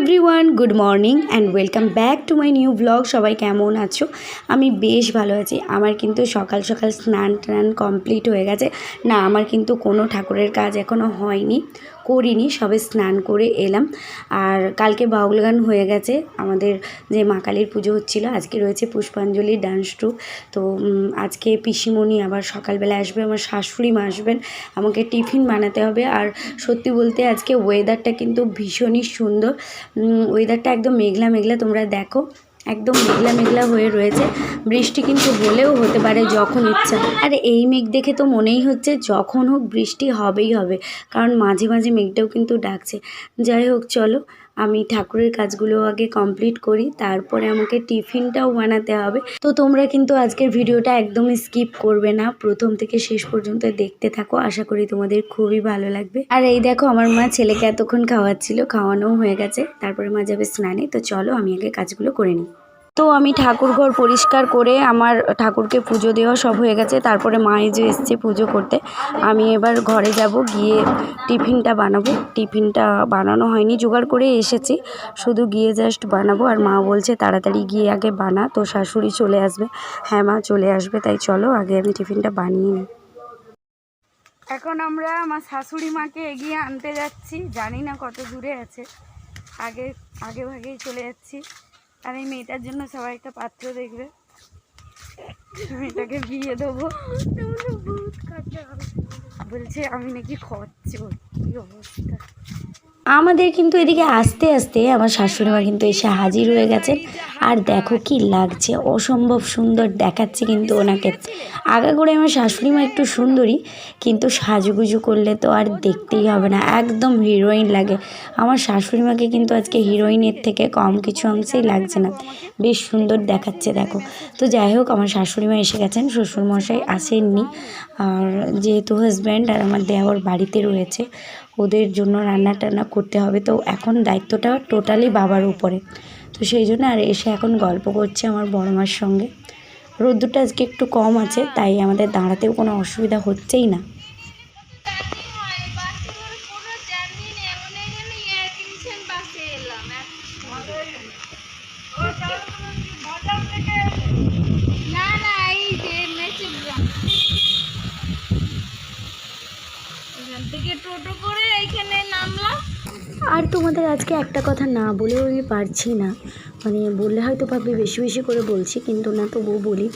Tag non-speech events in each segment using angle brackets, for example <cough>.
Everyone good morning and welcome back to my new blog সবাই কেমন আছো? আমি বেশ ভালো আছি। আমার কিন্তু সকাল সকাল স্নান টান কমপ্লিট হয়ে গেছে। না, আমার কিন্তু কোনো ঠাকুরের কাজ এখনও হয়নি। করিনি, সবে স্নান করে এলাম। আর কালকে বাউল গান হয়ে গেছে। আমাদের যে মা কালীর পুজো হচ্ছিল, আজকে রয়েছে পুষ্পাঞ্জলি ডান্স ট্রুপ তো আজকে পিসিমণি আবার সকালবেলা আসবে, আমার শাশুড়ি মা আসবেন। আমাকে টিফিন বানাতে হবে। আর সত্যি বলতে আজকে ওয়েদারটা কিন্তু ভীষণই সুন্দর। ওয়েদারটা একদম মেঘলা মেঘলা তোমরা দেখো। একদম মেঘলা মেঘলা হয়ে রয়েছে। বৃষ্টি কিন্তু হলেও হতে পারে যখন ইচ্ছা। আর এই মেঘ দেখে তো মনেই হচ্ছে যখন হোক বৃষ্টি হবেই হবে। কারণ মাঝে মাঝে মেঘটাও কিন্তু ডাকছে। যাই হোক, চলো, আমি ঠাকুরের কাজগুলো আগে কমপ্লিট করি। তারপরে আমাকে টিফিনটাও বানাতে হবে। তো তোমরা কিন্তু আজকের ভিডিওটা একদমই স্কিপ করবে না। প্রথম থেকে শেষ পর্যন্ত দেখতে থাকো। আশা করি তোমাদের খুবই ভালো লাগবে। আর এই দেখো, আমার মা ছেলেকে এতক্ষণ খাওয়াচ্ছিল। খাওয়ানোও হয়ে গেছে। তারপরে মা যাবে স্নানে। তো চলো, আমি আগে কাজগুলো করে নিই। তো আমি ঠাকুর ঘর পরিষ্কার করে আমার ঠাকুরকে পুজো দেওয়া সব হয়ে গেছে। তারপরে মা এই যে এসছে পুজো করতে। আমি এবার ঘরে যাব, গিয়ে টিফিনটা বানাবো। টিফিনটা বানানো হয়নি, জোগাড় করে এসেছি। শুধু গিয়ে জাস্ট বানাবো। আর মা বলছে, তাড়াতাড়ি গিয়ে আগে বানা, তো শাশুড়ি চলে আসবে। হ্যাঁ মা চলে আসবে, তাই চলো, আগে আমি টিফিনটা বানিয়ে নিই। এখন আমরা আমার শাশুড়ি মাকে এগিয়ে আনতে যাচ্ছি। জানি না কত দূরে আছে। আগে আগে ভাগেই চলে যাচ্ছি। আর এই মেয়েটার জন্য সবাই একটা পাত্র দেখবে। মেয়েটাকে বিয়ে দেবো। বলছে, আমি নাকি খরচ অবস্থা? আমাদের কিন্তু এদিকে আস্তে আস্তে আমার শাশুড়ি মা কিন্তু এসে হাজির হয়ে গেছেন। আর দেখো কি লাগছে, অসম্ভব সুন্দর দেখাচ্ছে কিন্তু ওনাকে। আগা করে আমার শাশুড়ি মা একটু সুন্দরী, কিন্তু সাজুগুজু করলে তো আর দেখতেই হবে না, একদম হিরোইন লাগে। আমার শাশুড়ি মাকে কিন্তু আজকে হিরোইনের থেকে কম কিছু অংশেই লাগছে না। বেশ সুন্দর দেখাচ্ছে দেখো। তো যাই হোক, আমার শাশুড়ি মা এসে গেছেন, শ্বশুরমশাই আসেননি। আর যেহেতু হাজব্যান্ড আর আমার দেওয়ার বাড়িতে রয়েছে ওদের জন্য রান্না টান্না করতে হবে। তো এখন দায়িত্বটা টোটালি বাবার উপরে। তো সেই জন্য আর এসে এখন গল্প করছে আমার বড় মার সঙ্গে। রোদ্দুরটা আজকে একটু কম আছে, তাই আমাদের দাঁড়াতেও কোনো অসুবিধা হচ্ছেই না না এই যে মেচুর গ্রাম এখান আর তোমাদের আজকে একটা কথা না বলেও আমি পারছি না। মানে বললে হয়তো ভাববে বেশি বেশি করে বলছি, কিন্তু না তবুও বলি,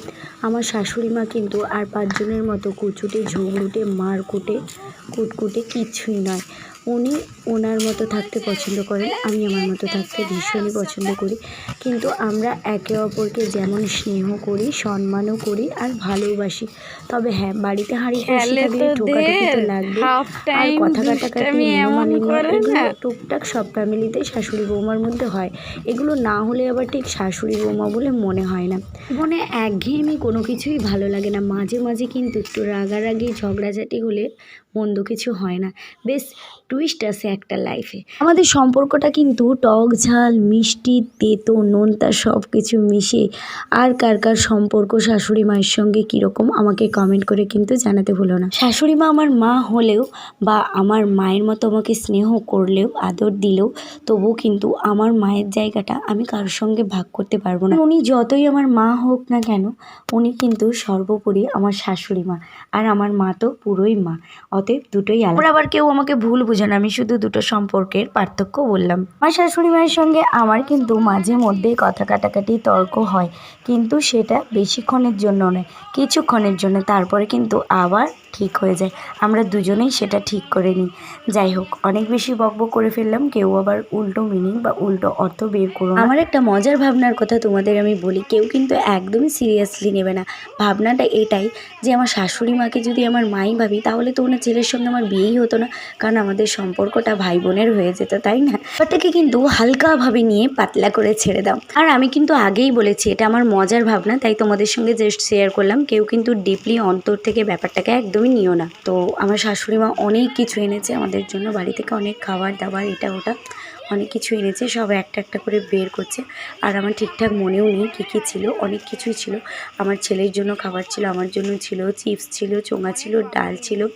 আমার শাশুড়ি মা কিন্তু আর পাঁচজনের মতো কুচুটে ঝুমরুটে মারকুটে, কুটকুটে কিছুই নয়। উনি ওনার মতো থাকতে পছন্দ করেন আমি আমার মতো থাকতে ভীষণই পছন্দ করি। কিন্তু আমরা একে অপরকে যেমন স্নেহ করি সম্মানও করি আর ভালোবাসি। তবে হ্যাঁ বাড়িতে হাঁড়ি কলসি থাকলে ঠোকাঠুকি তো লাগবে আর কথা কাটাকাটি দুষ্টামি এমন মনোমালিন্য করে এগুলো টুকটাক সব ফ্যামিলিতে শাশুড়ি বৌমার মধ্যে হয়। এগুলো না হলে আবার ঠিক শাশুড়ি বৌমা বলে মনে হয় না। মনে একঘেয়েমি কোনো কিছুই ভালো লাগে না। মাঝে মাঝে কিন্তু একটু রাগারাগি ঝগড়াঝাটি হলে মন্দ কিছু হয় না। বেশ টুইস্ট আছে একটা লাইফে আমাদের সম্পর্কটা কিন্তু টক ঝাল, মিষ্টি, তেতো, নোনতা সব কিছু মিশে আর কার কার সম্পর্ক শাশুড়ি মায়ের সঙ্গে কীরকম আমাকে কমেন্ট করে কিন্তু জানাতে ভুলো না। শাশুড়ি মা আমার মা হলেও বা আমার মায়ের মতো আমাকে স্নেহ করলেও, আদর দিলেও তবুও কিন্তু আমার মায়ের জায়গাটা আমি কারোর সঙ্গে ভাগ করতে পারব না। উনি যতই আমার মা হোক না কেন, উনি কিন্তু সর্বোপরি আমার শাশুড়ি মা। আর আমার মা তো পুরোই মা, অতএব দুটোই আলাদা। আবার কেউ আমাকে ভুল বুঝে না, আমি শুধু দুটো সম্পর্কের পার্থক্য বললাম। আমার শাশুড়ি মায়ের সঙ্গে আমার কিন্তু মাঝে মধ্যে কথা কাটাকাটি তর্ক হয়, কিন্তু সেটা বেশিক্ষণের জন্য নয় কিছুক্ষণের জন্য। তারপরে কিন্তু আবার ঠিক হয়ে যায়, আমরা দুজনেই সেটা ঠিক করে নিই। যাই হোক, অনেক বেশি বকবক করে ফেললাম, কেউ আবার উল্টো মিনিং বা উল্টো অর্থ বের করো আমার একটা মজার ভাবনার কথা তোমাদের আমি বলি, কেউ কিন্তু একদমই সিরিয়াসলি নেবে না। ভাবনাটা এটাই যে আমার শাশুড়ি মাকে যদি আমার মাই ভাবি, তাহলে তো ওনার ছেলের সঙ্গে আমার বিয়েই হতো না, কারণ আমাদের সম্পর্কটা ভাই বোনের হয়ে যেত, তাই না? ব্যাপারটাকে কিন্তু হালকাভাবে নিয়ে পাতলা করে ছেড়ে দাও। আর আমি কিন্তু আগেই বলেছি, এটা আমার মজার ভাবনা, তাই তোমাদের সঙ্গে জাস্ট শেয়ার করলাম। কেউ কিন্তু ডিপলি অন্তর থেকে ব্যাপারটাকে একদমই নিও না। তো আমার শাশুড়ি মা অনেক কিছু এনেছে আমাদের জন্য, বাড়ি থেকে অনেক খাবার দাবার এটা ওটা অনেক কিছু এনেছে, সব একটা একটা করে বের করছে। আর আমার ঠিকঠাক মনেও নেই কী কী ছিল, অনেক কিছুই ছিল। আমার ছেলের জন্য খাবার ছিল, আমার জন্য ছিল চিপস ছিল, চোঙা ছিল, ডাল ছিল।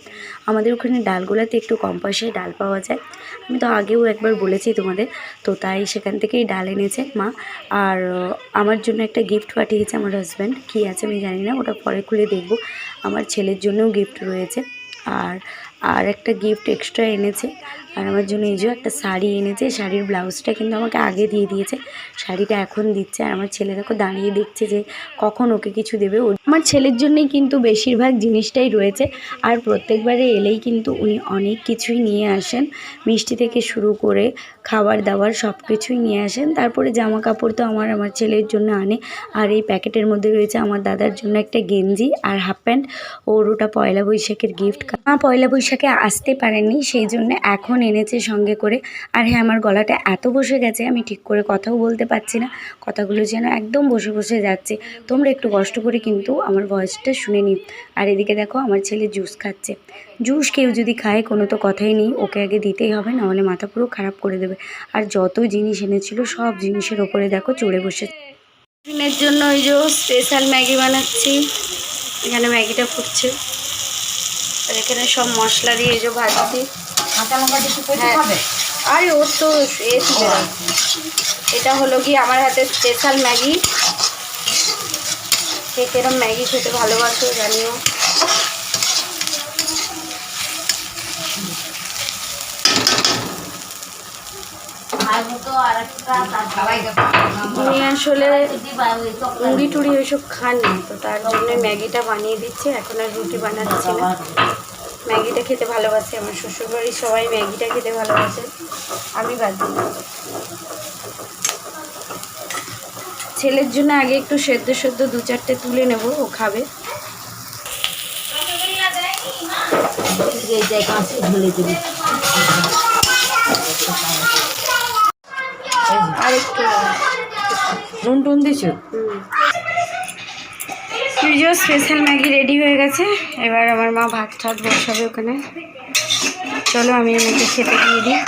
আমাদের ওখানে ডালগুলোতে একটু কম পয়সায় ডাল পাওয়া যায়। আমি তো আগেও একবার বলেছি তোমাদের, তো তাই সেখান থেকেই ডাল এনেছে মা। আর আমার জন্য একটা গিফট পাঠিয়েছে আমার হাজব্যান্ড কী আছে আমি জানি না, ওটা পরে খুলে দেখব। আমার ছেলের জন্যও গিফট রয়েছে। আর আর একটা গিফট এক্সট্রা এনেছে। আর আমার জন্য এই যে একটা শাড়ি এনেছে। শাড়ির ব্লাউজটা কিন্তু আমাকে আগে দিয়ে দিয়েছে। শাড়িটা এখন দিচ্ছে। আর আমার ছেলে দেখো দাঁড়িয়ে দেখছে যে কখন ওকে কিছু দেবে। আমার ছেলের জন্যই কিন্তু বেশিরভাগ জিনিসটাই রয়েছে। আর প্রত্যেকবারে এলেই কিন্তু উনি অনেক কিছুই নিয়ে আসেন। মিষ্টি থেকে শুরু করে খাবার দাবার সব কিছুই নিয়ে আসেন। তারপরে জামা কাপড় তো আমার আমার ছেলের জন্য আনে। আর এই প্যাকেটের মধ্যে রয়েছে আমার দাদার জন্য একটা গেঞ্জি আর হাফ প্যান্ট। ওর ওটা পয়লা বৈশাখের গিফট মা পয়লা বৈশাখে আসতে পারেননি সেই জন্য এখন এনেছে সঙ্গে করে। আর হ্যাঁ আমার গলাটা এত বসে গেছে, আমি ঠিক করে কথাও বলতে পারছি না। কথাগুলো যেন একদম বসে বসে যাচ্ছে। তোমরা একটু কষ্ট করে কিন্তু আমার ভয়েসটা শুনে নিও। আর এদিকে দেখো, আমার ছেলে জুস খাচ্ছে। জুস কেউ যদি খায়, কোনো তো কথাই নেই। ওকে আগে দিতেই হবে, নাহলে মাথা পুরো খারাপ করে দেবে। আর যত জিনিস এনেছিল সব জিনিসের ওপরে দেখো চড়ে বসে টিফিনের জন্য ওই যে স্পেশাল ম্যাগি বানাচ্ছি। এখানে ম্যাগিটা ফুটছে। আর এখানে সব মশলা দিয়ে এই যে ভাজছি। হ্যাঁ। আর ওর তো এ এটা হলো কি আমার হাতে স্পেশাল ম্যাগি। কে কেরম ম্যাগি খেতে ভালোবাসো জানিও আর মতো আর একটা তার সবাই উনি আসলে মুড়ি টুড়ি ওইসব খান না তো তার জন্য ম্যাগিটা বানিয়ে দিচ্ছে এখন আর রুটি বানাচ্ছি না ম্যাগিটা খেতে ভালোবাসে আমার শ্বশুরবাড়ির সবাই ম্যাগিটা খেতে ভালোবাসে আমি বাদ ছেলের জন্য আগে একটু সেদ্ধ সেদ্ধ দু চারটে তুলে নেব ও খাবে ঢেলে দিবি আর একটু নুন টুন দিছো ফ্রিজও স্পেশাল ম্যাগি রেডি হয়ে গেছে। এবার আমার মা ভাত ঠাত বসাবে ওখানে। চলো আমি ওনাকে খেতে দিয়ে দিই।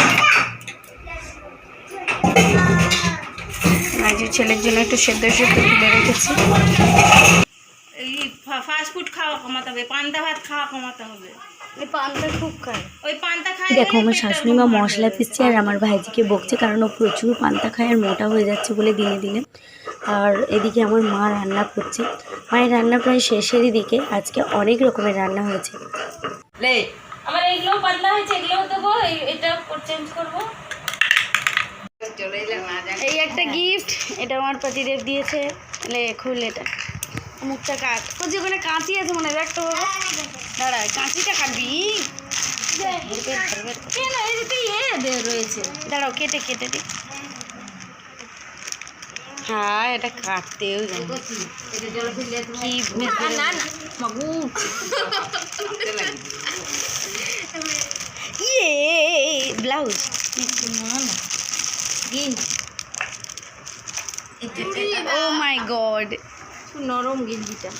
ম্যাগি ছেলের জন্য একটু সেদ্ধ সেদ্ধ তুলে রেখেছি। এই ফাস্ট ফুড খাওয়া কমাতে হবে পান্তা ভাত খাওয়া কমাতে হবে। এই খুব খায়। ওই পান্তা খাই দেখো আমার শাশুড়ি মা মশলা পিসছে আর আমার ভাইজিকে বকছে কারণ ও প্রচুর পান্তা খায় আর মোটা হয়ে যাচ্ছে বলে দিনে দিনে। আর এদিকে আমার মা রান্না করছে। মায়ের রান্না প্রায় শেষেরই দিকে। আজকে অনেক রকমের রান্না হয়েছে। লে আমার এইগুলো পাতলা হয়েছে এগুলোও দেবো এই- এটা চেঞ্জ করব। এই একটা গিফট এটা আমার পতিদেব দিয়েছে। লে খুল এটা। মুখটা কাট। ওখানে কাঁচি আছে মনে হয় দেখ তো বাবা দাঁড়া কাঁচিটা কাটবি? রয়েছে। দাঁড়াও কেটে কেটে দি। হ্যাঁ এটা কাটতেও ইয়ে ব্লাউজ। ও মাই গড নরম গেঞ্জিটা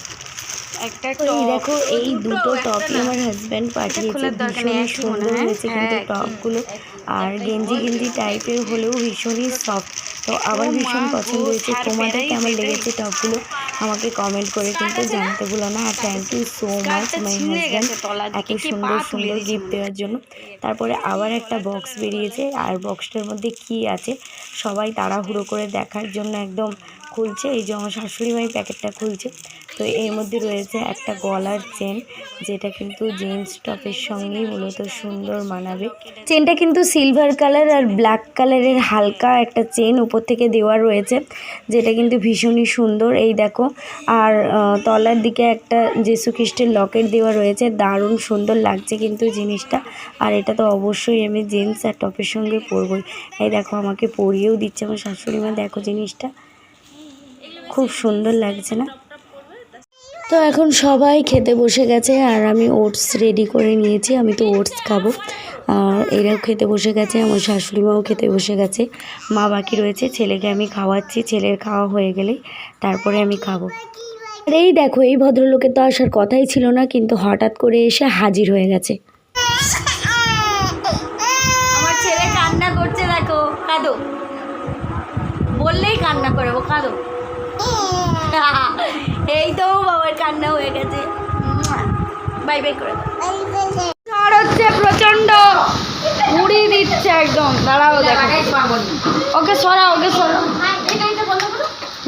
একটা টপ দেখো এই দুটো টপই আমার হাজব্যান্ড পাঠিয়েছে ভীষণই সুন্দর। হয়েছে কিন্তু হ্যাঁ, টপগুলো আর গেঞ্জি গেঞ্জি টাইপের হলেও ভীষণই সফট তো আমার ভীষণ পছন্দ হয়েছে। তোমাদের কেমন লেগেছে টপগুলো আমাকে কমেন্ট করে কিন্তু জানতে ভুলো না। আর thank you so much my husband এত সুন্দর সুন্দর গিফট দেওয়ার জন্য। তারপরে আবার একটা বক্স বেরিয়েছে। আর বক্সটার মধ্যে কি আছে? সবাই তাড়াহুড়ো করে দেখার জন্য একদম খুলছে। এই যে আমার শাশুড়ি মাই প্যাকেটটা খুলছে। তো এর মধ্যে রয়েছে একটা গলার চেন, যেটা কিন্তু জিন্স টপের সঙ্গেই মূলত সুন্দর মানাবে। চেনটা কিন্তু সিলভার কালার আর ব্ল্যাক কালারের হালকা একটা চেন উপর থেকে দেওয়া রয়েছে, যেটা কিন্তু ভীষণই সুন্দর। এই দেখো, আর তলার দিকে একটা যীশু খ্রিস্টের লকেট দেওয়া রয়েছে। দারুণ সুন্দর লাগছে কিন্তু জিনিসটা। আর এটা তো অবশ্যই আমি জিন্স আর টপের সঙ্গে পরবই। এই দেখো, আমাকে পরিয়েও দিচ্ছে আমার শাশুড়ি মা। দেখো জিনিসটা। খুব সুন্দর লাগছে না? তো এখন সবাই খেতে বসে গেছে আর আমি ওটস রেডি করে নিয়েছি। আমি তো ওটস খাব। আর এরাও খেতে বসে গেছে, আমার শাশুড়ি মাও খেতে বসে গেছে। মা বাকি রয়েছে, ছেলেকে আমি খাওয়াচ্ছি। ছেলের খাওয়া হয়ে গেলেই তারপরে আমি খাব। আর এই দেখো, এই ভদ্রলোকের তো আসার কথাই ছিল না, কিন্তু হঠাৎ করে এসে হাজির হয়ে গেছে। আমার ছেলে কান্না করছে দেখো, কাঁদো। বললেই কান্না করব কাঁদো। <laughs> এই তো বাবার কান্না হয়ে গেছে। বাই বাই করে। ঝড় হচ্ছে প্রচণ্ড উড়িয়ে দিচ্ছে একদম। দাঁড়াও দেখো। ওকে সরাও ওকে সরাও।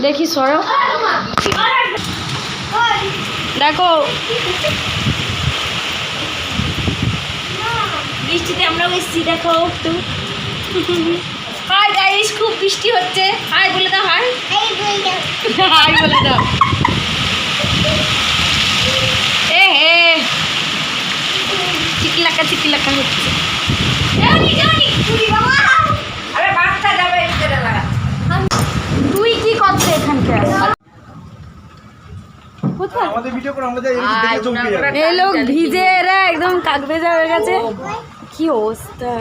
দেখি সরাও। দেখো। বৃষ্টিতে আমরাও এসেছি দেখো একটু। হাই গাইস খুব বৃষ্টি হচ্ছে। হাই বলে দাও হাই। হাই বলে দাও এ হে চিকিলাকা চিকিলাকা হচ্ছে। তুই কি করছে এখানকার? এই লোক ভিজে এরা একদম কাক ভেজা হয়ে গেছে। কি অবস্থা?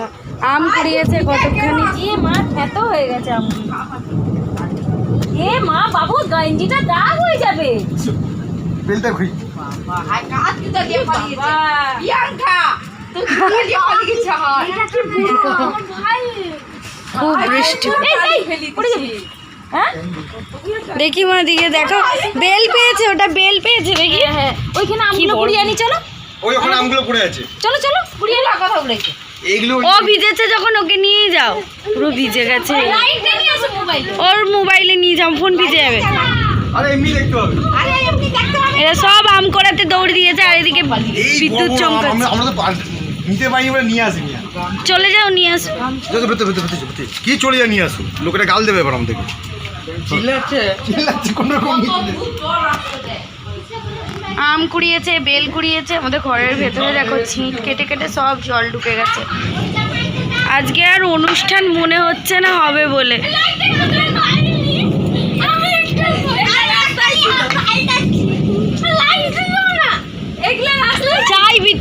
আম কুড়িয়েছে কতখানি? এ মা এত হয়ে গেছে আম। এ মা বাবু গঞ্জিটা দাগ হয়ে যাবে। বেলটা খুই <laughs> <laughs> খুব বৃষ্টি হ্যাঁ? দেখি মা দিকে দেখো। বেল পেয়েছে ওটা বেল পেয়েছে দেখি। হ্যাঁ ওইখানে আমগুলো কুড়িয়ে আনি চলো। ওই ওখানে আমগুলো পড়ে আছে। চলো চলো কুড়িয়ে আনি। কথা বলেছে ও ভিজেছে যখন ওকে নিয়ে যাও। পুরো ভিজে গেছে। ওর মোবাইলে নিয়ে যাও ফোন ভিজে যাবে। আরে এমনি দেখতে হবে। এরা সব আম করাতে দৌড় দিয়েছে আর এদিকে বিদ্যুৎ চমকাচ্ছে। আমরা তো নিতে পারিনি বলে নিয়ে আসিনি চলে যাও নিয়ে আসো। ভেতরে, ভেতরে, ভেতরে, ভেতরে। কি চলে যা নিয়ে আসো। লোকেরা গাল দেবে এবার আমাদেরকে। চিল্লাচ্ছে। কোন রকম আম কুড়িয়েছে বেল কুড়িয়েছে আমাদের ঘরের ভেতরে দেখো ছিট কেটে কেটে সব জল ঢুকে গেছে। আজকে আর অনুষ্ঠান মনে হচ্ছে না হবে বলে।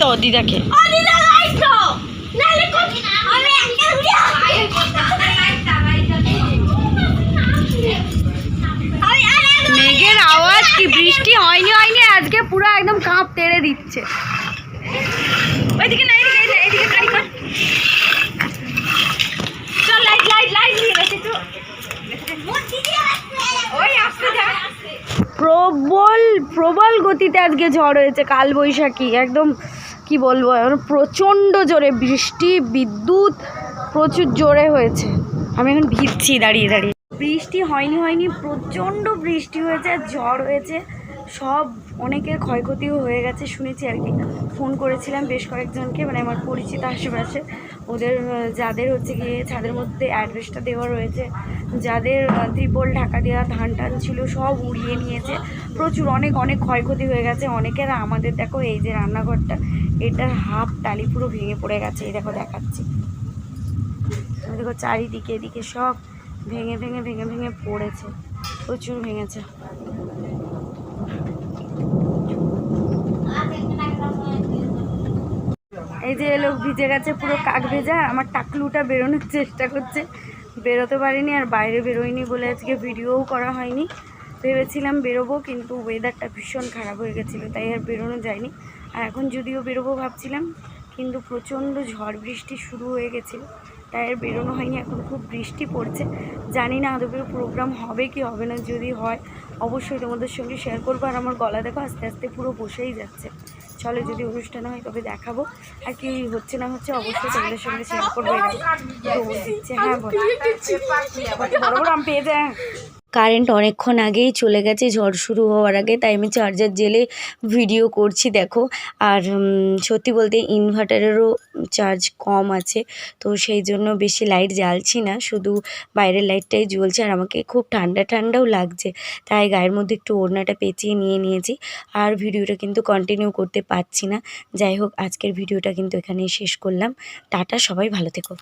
তো দিদাকে মেঘের আওয়াজ কি? বৃষ্টি হয়নি হয়নি আজকে পুরো একদম কাঁপ তেড়ে দিচ্ছে। ওইদিকে না এদিকে এদিকে, এদিকে গাড়ি কর। চল লাইট লাইট লাইট নিয়ে গেছে তো। প্রবল প্রবল গতিতে আজকে ঝড় হয়েছে কাল বৈশাখী একদম কি বলব, এখন প্রচণ্ড জোরে বৃষ্টি, বিদ্যুৎ প্রচুর জোরে হয়েছে। আমি এখন ভিজছি, দাঁড়িয়ে দাঁড়িয়ে। বৃষ্টি হয়নি হয়নি, প্রচণ্ড বৃষ্টি হয়েছে, ঝড় হয়েছে। সব অনেকের ক্ষয়ক্ষতিও হয়ে গেছে, শুনেছি আর কি। ফোন করেছিলাম বেশ কয়েকজনকে মানে আমার পরিচিত আশেপাশে। ওদের যাদের হচ্ছে গিয়ে ছাদের মধ্যে অ্যাড্রেসটা দেওয়া রয়েছে, যাদের ত্রিপল ঢাকা দেওয়া ধান টান ছিল, সব উড়িয়ে নিয়েছে। প্রচুর, অনেক অনেক ক্ষয়ক্ষতি হয়ে গেছে। অনেকের, আমাদের দেখো, এই যে রান্নাঘরটা, এটার হাফ টালি পুরো ভেঙে পড়ে গেছে, এই দেখো দেখাচ্ছি। দেখো চারিদিকে, এদিকে সব ভেঙে ভেঙে ভেঙে ভেঙে পড়েছে, প্রচুর ভেঙেছে। এই যে লোক ভিজে গেছে, পুরো কাক ভেজা, আমার টাকলুটা বেরোনোর চেষ্টা করছে। বেরোতে পারিনি আর বাইরে বেরোয়নি বলে আজকে ভিডিওও করা হয়নি। ভেবেছিলাম বেরোবো, কিন্তু ওয়েদারটা ভীষণ খারাপ হয়ে গেছিল, তাই আর বেরোনো যায়নি। আর এখন যদিও বেরোবো ভাবছিলাম, কিন্তু প্রচণ্ড ঝড় বৃষ্টি শুরু হয়ে গেছিল, তাই আর বেরোনো হয়নি। এখন খুব বৃষ্টি পড়ছে। জানি না আদৌ প্রোগ্রাম হবে কি হবে না, যদি হয় অবশ্যই তোমাদের সঙ্গে শেয়ার করব আর আমার গলা দেখো আস্তে আস্তে পুরো বসেই যাচ্ছে। চলে যদি অনুষ্ঠান হয় তবে দেখাবো। আর কি হচ্ছে না হচ্ছে অবশ্যই তোমাদের সঙ্গে শেয়ার করব। দিচ্ছে। হ্যাঁ বলো। বড় বড় আম পেয়ে যায়। কারেন্ট অনেকক্ষণ আগেই চলে গেছে, ঝড় শুরু হওয়ার আগে, তাই আমি চার্জার জেলে ভিডিও করছি, দেখো। আর সত্যি বলতে ইনভার্টারেরও চার্জ কম আছে, তো সেই জন্য বেশি লাইট জ্বালছি না, শুধু বাইরের লাইটটাই জ্বলছে, আর আমাকে খুব ঠান্ডা ঠান্ডাও লাগছে, তাই গায়ের মধ্যে একটু ওড়নাটা পেঁচিয়ে নিয়ে নিয়েছি, আর ভিডিওটা কিন্তু কন্টিনিউ করতে পারছি না। যাই হোক, আজকের ভিডিওটা কিন্তু এখানেই শেষ করলাম। টাটা, সবাই ভালো থেকো।